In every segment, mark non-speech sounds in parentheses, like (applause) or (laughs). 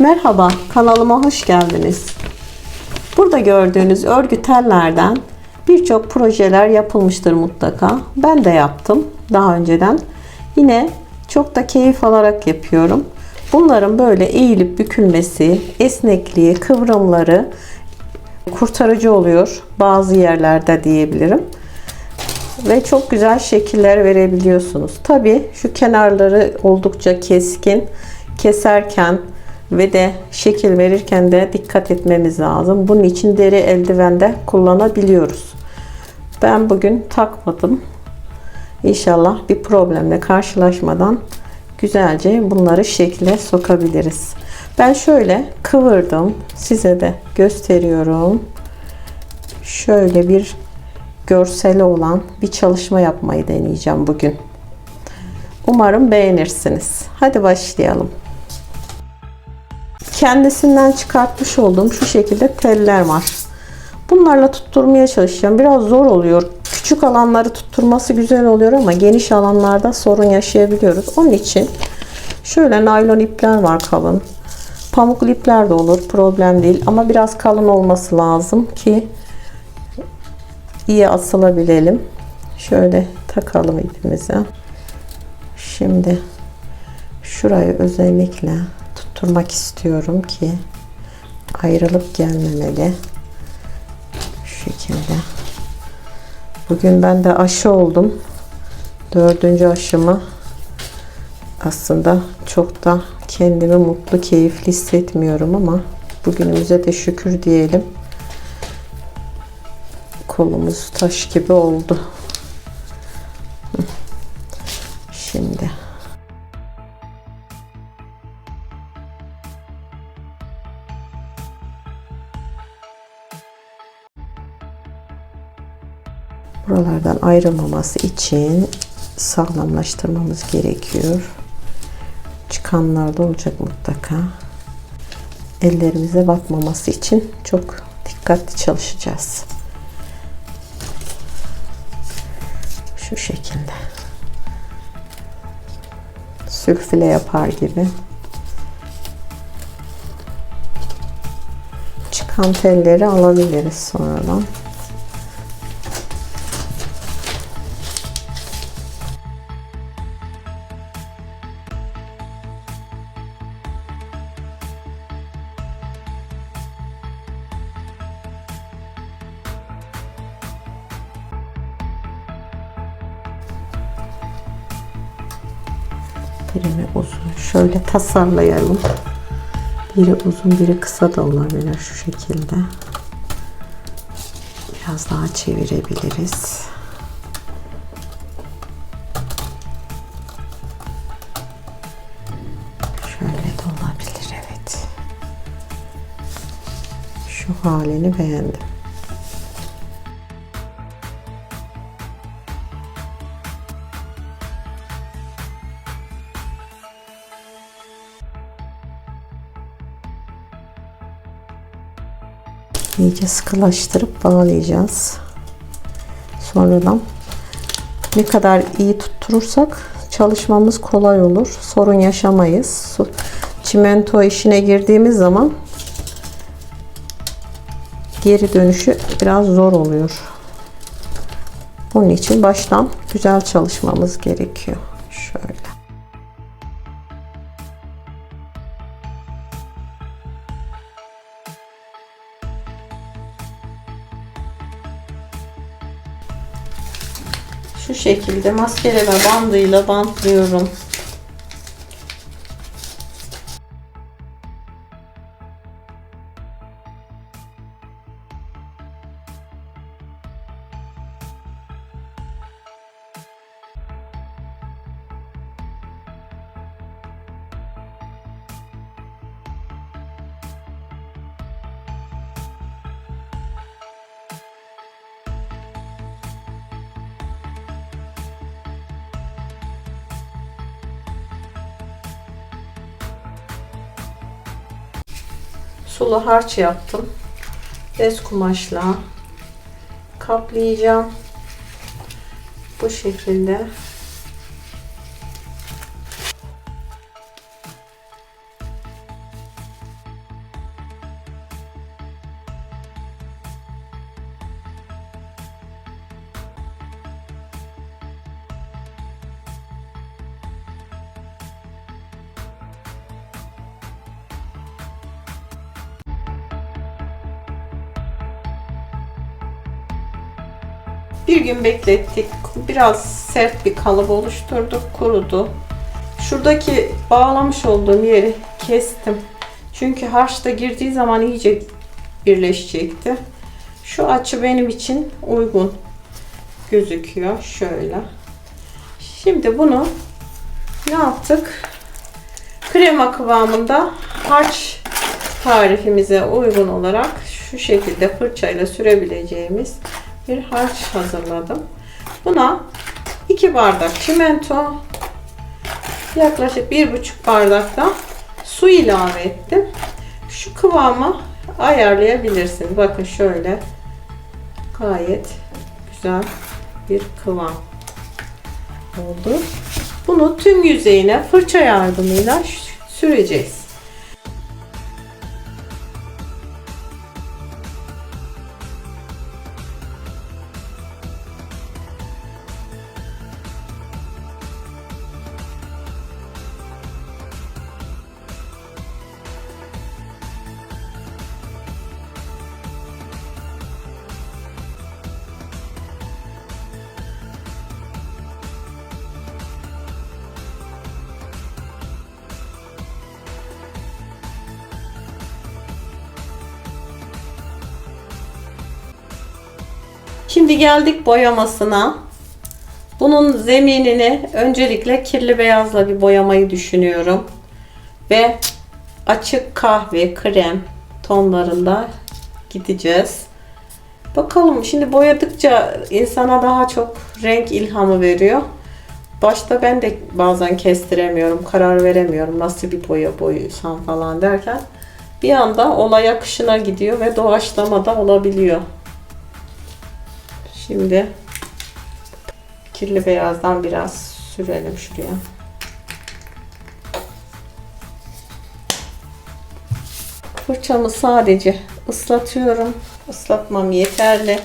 Merhaba, kanalıma hoş geldiniz. Burada gördüğünüz örgü tellerden birçok projeler yapılmıştır mutlaka. Ben de yaptım daha önceden. Yine çok da keyif alarak yapıyorum. Bunların böyle eğilip bükülmesi, esnekliği, kıvrımları kurtarıcı oluyor bazı yerlerde diyebilirim. Ve çok güzel şekiller verebiliyorsunuz. Tabi şu kenarları oldukça keskin. Keserken ve de şekil verirken de dikkat etmemiz lazım. Bunun için deri eldiven de kullanabiliyoruz. Ben bugün takmadım. İnşallah bir problemle karşılaşmadan güzelce bunları şekle sokabiliriz. Ben şöyle kıvırdım. Size de gösteriyorum. Şöyle bir görseli olan bir çalışma yapmayı deneyeceğim bugün. Umarım beğenirsiniz. Hadi başlayalım. Kendisinden çıkartmış olduğum şu şekilde teller var. Bunlarla tutturmaya çalışacağım. Biraz zor oluyor. Küçük alanları tutturması güzel oluyor ama geniş alanlarda sorun yaşayabiliyoruz. Onun için şöyle naylon ipler var kalın. Pamuk ipler de olur. Problem değil. Ama biraz kalın olması lazım ki iyi asılabilelim. Şöyle takalım ipimize. Şimdi şurayı özellikle tutturmak istiyorum ki ayrılıp gelmemeli. Şu şekilde. Bugün ben de aşı oldum. Dördüncü aşımı aslında çok da kendimi mutlu, keyifli hissetmiyorum ama bugünümüze de şükür diyelim. Kolumuz taş gibi oldu. Şimdi buralardan ayrılmaması için sağlamlaştırmamız gerekiyor. Çıkanlar da olacak mutlaka. Ellerimize batmaması için çok dikkatli çalışacağız. Şu şekilde. Sülfile yapar gibi. Çıkan telleri alabiliriz sonradan. Tasarlayalım. Biri uzun biri kısa da olabilir şu şekilde. Biraz daha çevirebiliriz. Şöyle de olabilir evet. Şu halini beğendim. İyice sıkılaştırıp bağlayacağız. Sonradan ne kadar iyi tutturursak çalışmamız kolay olur. Sorun yaşamayız. Çimento işine girdiğimiz zaman geri dönüşü biraz zor oluyor. Bunun için baştan güzel çalışmamız gerekiyor. Şu şekilde maskeleme bandıyla bantlıyorum. Sulu harç yaptım. Bez kumaşla kaplayacağım. Bu şekilde Bir gün beklettik. Biraz sert bir kalıp oluşturduk. Kurudu. Şuradaki bağlamış olduğum yeri kestim. Çünkü harçta girdiği zaman iyice birleşecekti. Şu açı benim için uygun gözüküyor. Şöyle. Şimdi bunu ne yaptık? Krema kıvamında harç tarifimize uygun olarak şu şekilde fırçayla sürebileceğimiz bir harç hazırladım. Buna 2 bardak çimento, yaklaşık 1,5 bardak da su ilave ettim. Şu kıvamı ayarlayabilirsiniz. Bakın şöyle gayet güzel bir kıvam oldu. Bunu tüm yüzeyine fırça yardımıyla süreceğiz. Şimdi geldik boyamasına. Bunun zeminini öncelikle kirli beyazla bir boyamayı düşünüyorum. Ve açık kahve, krem tonlarında gideceğiz. Bakalım şimdi boyadıkça insana daha çok renk ilhamı veriyor. Başta ben de bazen kestiremiyorum, karar veremiyorum nasıl bir boya boyusam falan derken bir anda olay akışına gidiyor ve doğaçlama da olabiliyor. Şimdi kirli beyazdan biraz sürelim şuraya. Fırçamı sadece ıslatıyorum. Islatmam yeterli.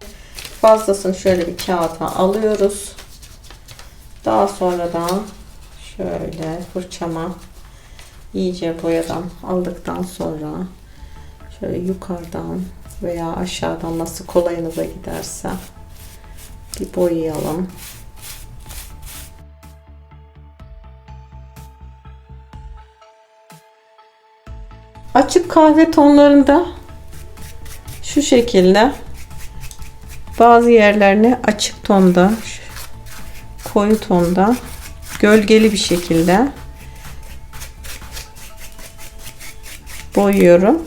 Fazlasını şöyle bir kağıta alıyoruz. Daha sonradan şöyle fırçama iyice boyadan aldıktan sonra şöyle yukarıdan veya aşağıdan nasıl kolayınıza giderse bir boyayalım. Açık kahve tonlarında şu şekilde bazı yerlerini açık tonda koyu tonda gölgeli bir şekilde boyuyorum.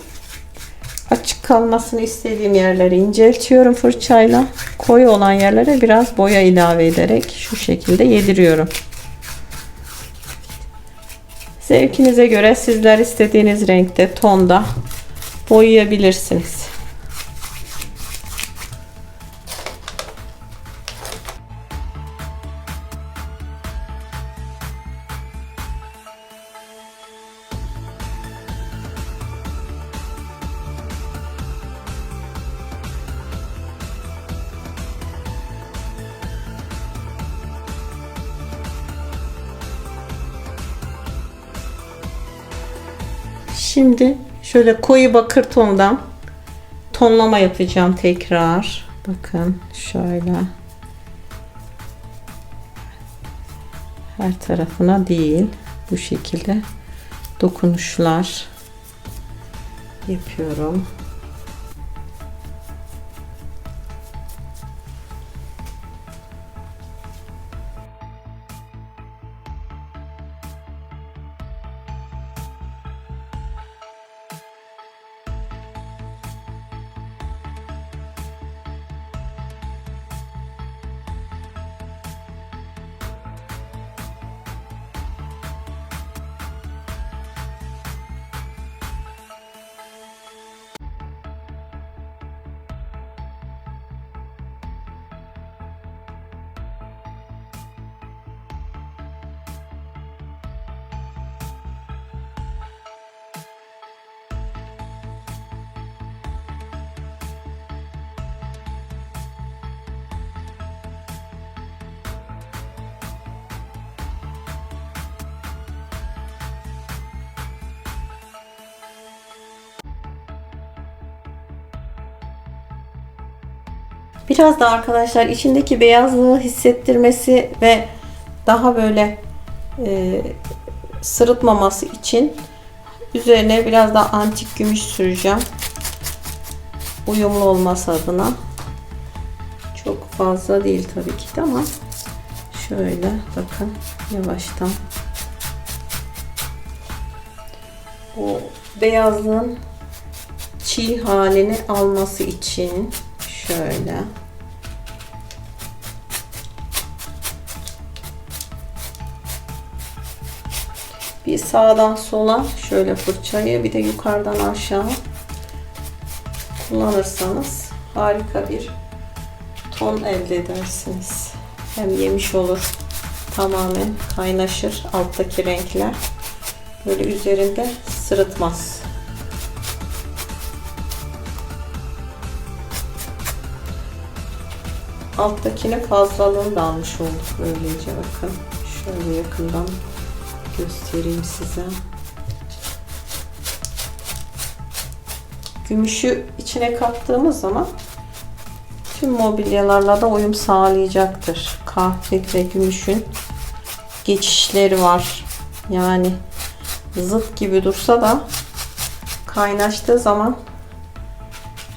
Açık kalmasını istediğim yerleri inceltiyorum fırçayla. Koyu olan yerlere biraz boya ilave ederek şu şekilde yediriyorum. Zevkinize göre sizler istediğiniz renkte, tonda boyayabilirsiniz. Şimdi şöyle koyu bakır tondan tonlama yapacağım tekrar. Bakın şöyle. Her tarafına değil. Bu şekilde dokunuşlar yapıyorum. Biraz da arkadaşlar içindeki beyazlığı hissettirmesi ve daha böyle e, sırıtmaması için üzerine biraz daha antik gümüş süreceğim. Uyumlu olması adına. Çok fazla değil tabii ki de ama şöyle bakın yavaştan o beyazlığın çiğ halini alması için şöyle bir sağdan sola şöyle fırçayı bir de yukarıdan aşağı kullanırsanız harika bir ton elde edersiniz. Hem yemiş olur tamamen kaynaşır alttaki renkler. Böyle üzerinde sırıtmaz. Alttakini fazlalığını da almış olduk böylece bakın. Şöyle yakından göstereyim size. Gümüşü içine kattığımız zaman tüm mobilyalarla da uyum sağlayacaktır. Kahve ve gümüşün geçişleri var. Yani zıt gibi dursa da kaynaştığı zaman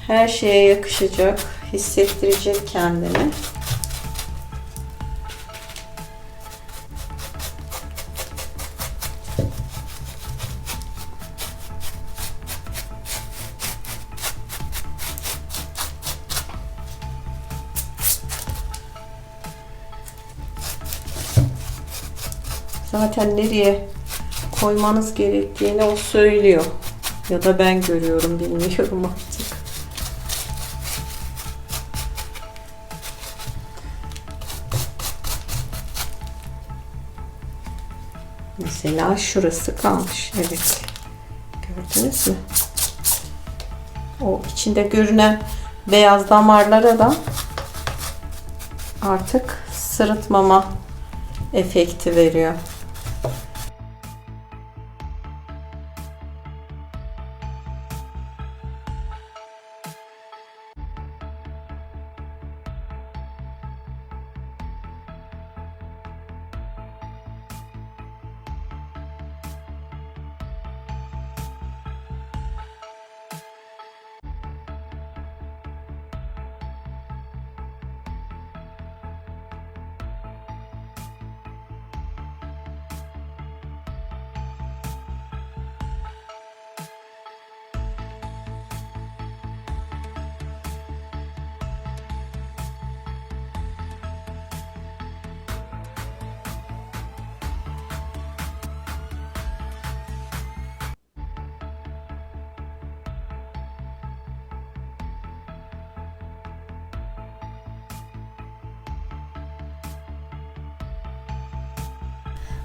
her şeye yakışacak, hissettirecek kendini. Zaten nereye koymanız gerektiğini o söylüyor. Ya da ben görüyorum bilmiyorum (laughs) Mesela şurası kalmış. Evet. Gördünüz mü? O içinde görünen beyaz damarlara da artık sırıtmama efekti veriyor.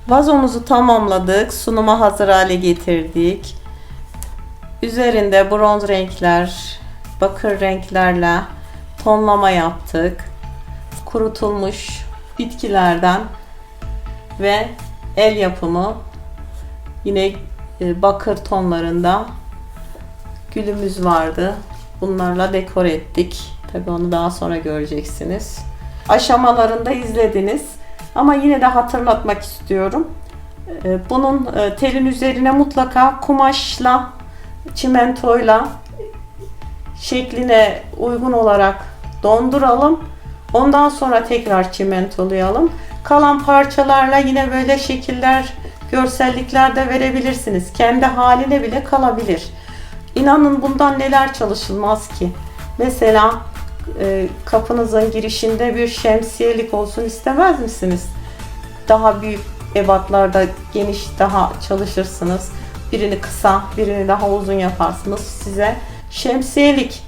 Vazomuzu tamamladık. Sunuma hazır hale getirdik. Üzerinde bronz renkler, bakır renklerle tonlama yaptık. Kurutulmuş bitkilerden ve el yapımı yine e, bakır tonlarında gülümüz vardı. Bunlarla dekor ettik. Tabii onu daha sonra göreceksiniz. Aşamalarında izlediniz. Ama yine de hatırlatmak istiyorum. Ee, Bunun e, telin üzerine mutlaka kumaşla, çimentoyla şekline uygun olarak donduralım. Ondan sonra tekrar çimentolayalım. Kalan parçalarla yine böyle şekiller, görsellikler de verebilirsiniz. Kendi haline bile kalabilir. İnanın bundan neler çalışılmaz ki. Mesela e, kapınızın girişinde bir şemsiyelik olsun istemez misiniz? Daha büyük ebatlarda geniş daha çalışırsınız. Birini kısa, birini daha uzun yaparsınız. Size şemsiyelik.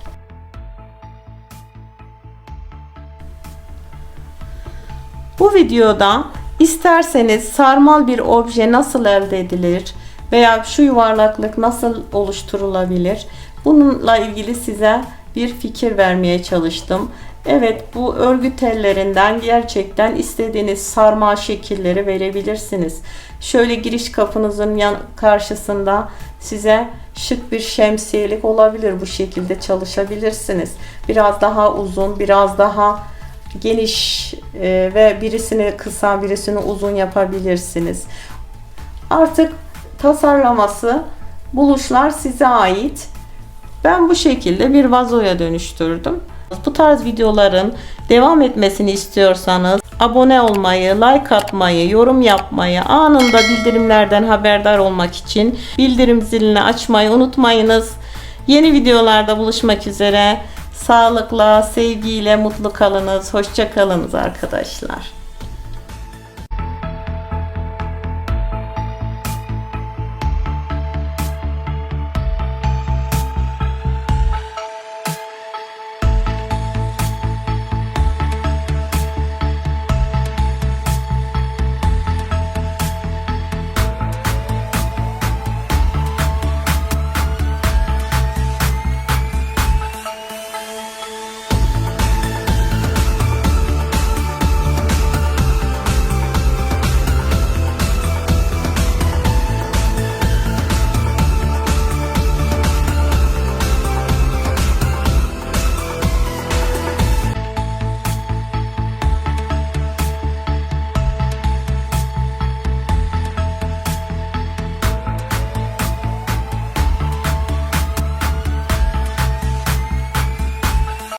Bu videoda isterseniz sarmal bir obje nasıl elde edilir veya şu yuvarlaklık nasıl oluşturulabilir? Bununla ilgili size bir fikir vermeye çalıştım. Evet bu örgü tellerinden gerçekten istediğiniz sarmal şekilleri verebilirsiniz. Şöyle giriş kapınızın yan karşısında size şık bir şemsiyelik olabilir. Bu şekilde çalışabilirsiniz. Biraz daha uzun, biraz daha geniş e, ve birisini kısa, birisini uzun yapabilirsiniz. Artık tasarlaması, buluşlar size ait. Ben bu şekilde bir vazoya dönüştürdüm. Bu tarz videoların devam etmesini istiyorsanız abone olmayı, like atmayı, yorum yapmayı, anında bildirimlerden haberdar olmak için bildirim zilini açmayı unutmayınız. Yeni videolarda buluşmak üzere. Sağlıkla, sevgiyle, mutlu kalınız. Hoşça kalınız arkadaşlar.